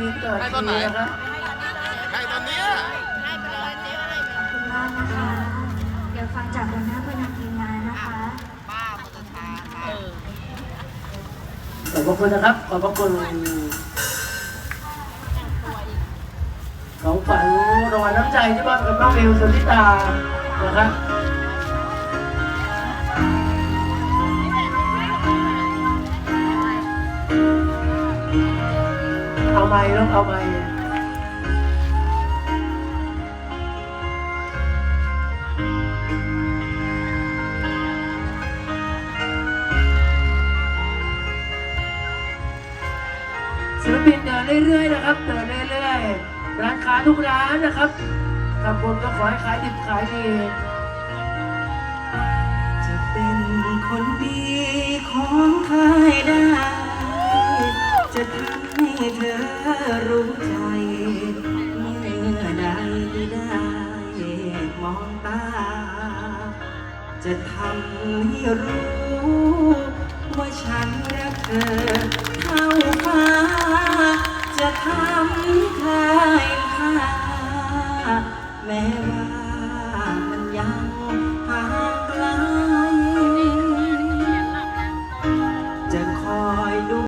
มีเกิดให้ตอนไหนมีนะครับใครตอนเนี้ยขอบคุณมากนะคะ เดี๋ยวฟังจากหัวหน้าผู้นำทีมงานนะคะขอบพระคุณนะครับ ขอบพระคุณของฝันรางวัลน้ำใจที่มอบกับน้องวิวสุธิตานะครับ ไม้ลูกเอาไม้ศิลปินเดินเรื่อยๆนะครับเดินเรื่อยๆร้านค้าทุกร้านนะครับทำบุญก็ขอให้ขายดิบขายดี เธอรู้ใจเมื่อใดได้มองตา จะทำให้รู้ ว่าฉันรักเธอเท่าฟ้า จะทำให้เธอค่าแม้ว่ามันยัง